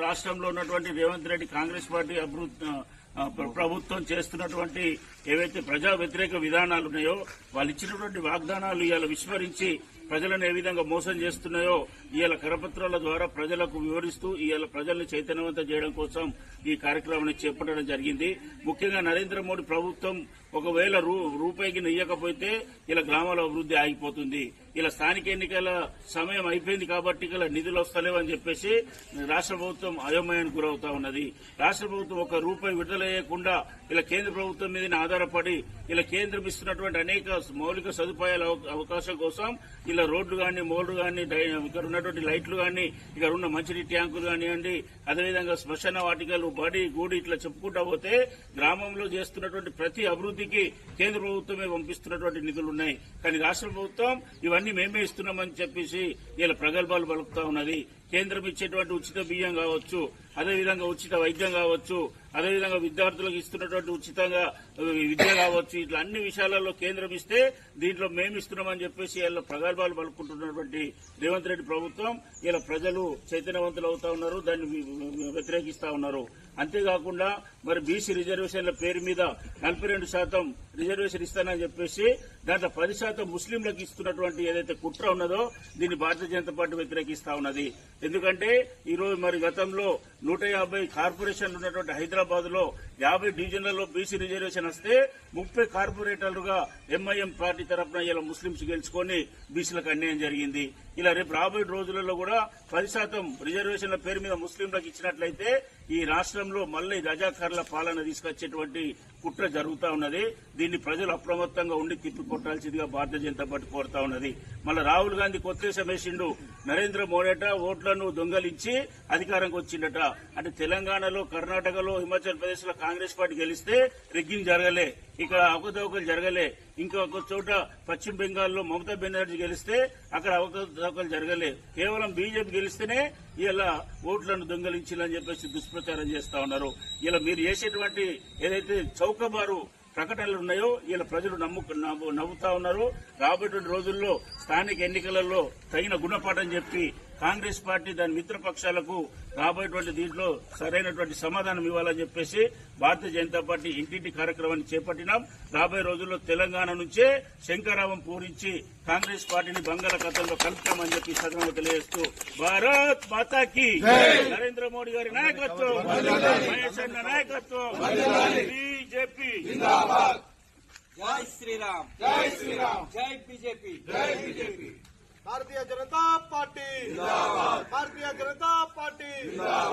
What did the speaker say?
రాష్ట్రంలో ఉన్నటువంటి రేవంత్ రెడ్డి కాంగ్రెస్ పార్టీ అభివృద్ధి ప్రభుత్వం చేస్తున్నటువంటి ఏవైతే ప్రజా వ్యతిరేక విధానాలు ఉన్నాయో వాళ్ళు ఇచ్చినటువంటి వాగ్దానాలు ఇవాళ విస్మరించి ప్రజలను ఏ విధంగా మోసం చేస్తున్నాయో ఇవాళ కరపత్రాల ద్వారా ప్రజలకు వివరిస్తూ ఇవాళ ప్రజల్ని చైతన్యవంతం చేయడం కోసం ఈ కార్యక్రమాన్ని చేపట్టడం జరిగింది. ముఖ్యంగా నరేంద్ర మోడీ ప్రభుత్వం ఒకవేళ రూ- రూపాయికి నెయ్యకపోతే ఇలా గ్రామాల అభివృద్ధి ఆగిపోతుంది. ఇలా స్థానిక ఎన్నికల సమయం అయిపోయింది కాబట్టి ఇలా నిధులు వస్తలేవు అని చెప్పేసి రాష్ట్ర ప్రభుత్వం అయోమయానికి గురవుతా ఉన్నది. రాష్ట్ర ప్రభుత్వం ఒక రూపాయి విడుదల చేయకుండా ఇలా కేంద్ర ప్రభుత్వం మీద ఆధారపడి ఇలా కేంద్రం ఇస్తున్నటువంటి అనేక మౌలిక సదుపాయాల అవకాశం కోసం ఇలా రోడ్లు కానీ మోర్లు కానీ డై- ఇక్కడ ఉన్నటువంటి లైట్లు కానీ ఇక్కడ ఉన్న మంచినీటి ట్యాంకులు కానివ్వండి అదేవిధంగా శ్మశాన వాటికలు బడి గూడి ఇట్లా చెప్పుకుంటా పోతే గ్రామంలో చేస్తున్నటువంటి ప్రతి అభివృద్ధికి కేంద్ర ప్రభుత్వమే పంపిస్తున్నటువంటి నిధులు ఉన్నాయి. కానీ రాష్ట్ర ప్రభుత్వం ఇవన్నీ మేమే ఇస్తున్నామని చెప్పేసి ఇలా ప్రగల్భాలు పలుకుతా ఉన్నది. కేంద్రం ఇచ్చేటువంటి ఉచిత బియ్యం కావచ్చు అదేవిధంగా ఉచిత వైద్యం కావచ్చు అదేవిధంగా విద్యార్థులకు ఇస్తున్నటువంటి ఉచితంగా విద్య కావచ్చు ఇట్లా అన్ని విషయాలలో కేంద్రం ఇస్తే దీంట్లో మేము ఇస్తున్నామని చెప్పేసి ఇలా ప్రగల్భాలు పలుకుంటున్నటువంటి రేవంత్ రెడ్డి ప్రభుత్వం ఇలా ప్రజలు చైతన్యవంతులు అవుతా ఉన్నారు దాన్ని వ్యతిరేకిస్తా ఉన్నారు. అంతేకాకుండా మరి బీసీ రిజర్వేషన్ల పేరు మీద నలభై రెండు శాతం రిజర్వేషన్ ఇస్తానని చెప్పేసి దాంట్లో పది శాతం ముస్లింలకు ఇస్తున్నటువంటి ఏదైతే కుట్ర ఉన్నదో దీన్ని భారతీయ జనతా పార్టీ వ్యతిరేకిస్తా ఉన్నది. ఎందుకంటే ఈరోజు మరి గతంలో నూట యాభై కార్పొరేషన్లు ఉన్నటువంటి హైదరాబాద్లో యాభై డివిజన్లలో బీసీ రిజర్వేషన్ వస్తే ముప్పై కార్పొరేటర్లుగా ఎంఐఎం పార్టీ తరఫున ఇలా ముస్లింస్ గెలుచుకొని బీసీలకు అన్యాయం జరిగింది. ఇలా రేపు రాబోయే రోజులలో కూడా పది శాతం రిజర్వేషన్ల పేరు మీద ముస్లింలకు ఇచ్చినట్లయితే ఈ రాష్ట్రంలో మళ్ళీ రజాకారుల పాలన తీసుకొచ్చేటువంటి కుట్ర జరుగుతా ఉన్నది. దీన్ని ప్రజలు అప్రమత్తంగా ఉండి తిప్పికొట్టాల్సిందిగా భారతీయ జనతా పార్టీ కోరుతా ఉన్నది. మళ్ళీ రాహుల్ గాంధీ కొత్తేశం వేసిండు నరేంద్ర మోడేట ఓట్లను దొంగలించి అధికారంకి వచ్చిండట. అంటే తెలంగాణలో కర్ణాటకలో హిమాచల్ ప్రదేశ్లో కాంగ్రెస్ పార్టీ గెలిస్తే రిగ్గింగ్ జరగలే. ఇక్కడ అవకతవకలు జరగలే. ఇంకొక చోట పశ్చిమ బెంగాల్లో మమతా బెనర్జీ గెలిస్తే అక్కడ అవకతవకలు జరగలే కేవలం బీజేపీ గెలిస్తేనే ఇలా ఓట్లను దొంగలించాలని చెప్పేసి దుష్ప్రచారం చేస్తా ఉన్నారు. ఇలా మీరు చేసేటువంటి ఏదైతే చౌకబారు ప్రకటనలు ఉన్నాయో ఇలా ప్రజలు నమ్ము నవ్వు- నవ్వుతా ఉన్నారు. రాబోయే రోజుల్లో స్థానిక ఎన్నికలలో తగిన గుణపాఠం చెప్పి కాంగ్రెస్ పార్టీ దాని మిత్రపక్షాలకు రాబోయేటువంటి దీంట్లో సరైనటువంటి సమాధానం ఇవ్వాలని చెప్పేసి భారతీయ జనతా పార్టీ ఇంటింటి కార్యక్రమాన్ని చేపట్టినాం. రాబోయే రోజుల్లో తెలంగాణ నుంచే శంకరావం పూరించి కాంగ్రెస్ పార్టీని బంగాళాఖాతంలో కలుపుతామని చెప్పి సదనంలో తెలియజేస్తూ భారత్ మాతాకి నరేంద్ర మోడీ గారి నాయకత్వం మహేష్ అన్న నాయకత్వం. బీజేపీ జై శ్రీరామ్ జై శ్రీరామ్ జై బీజేపీ జై BJP Bharatiya Janata party Bharatiya Janata party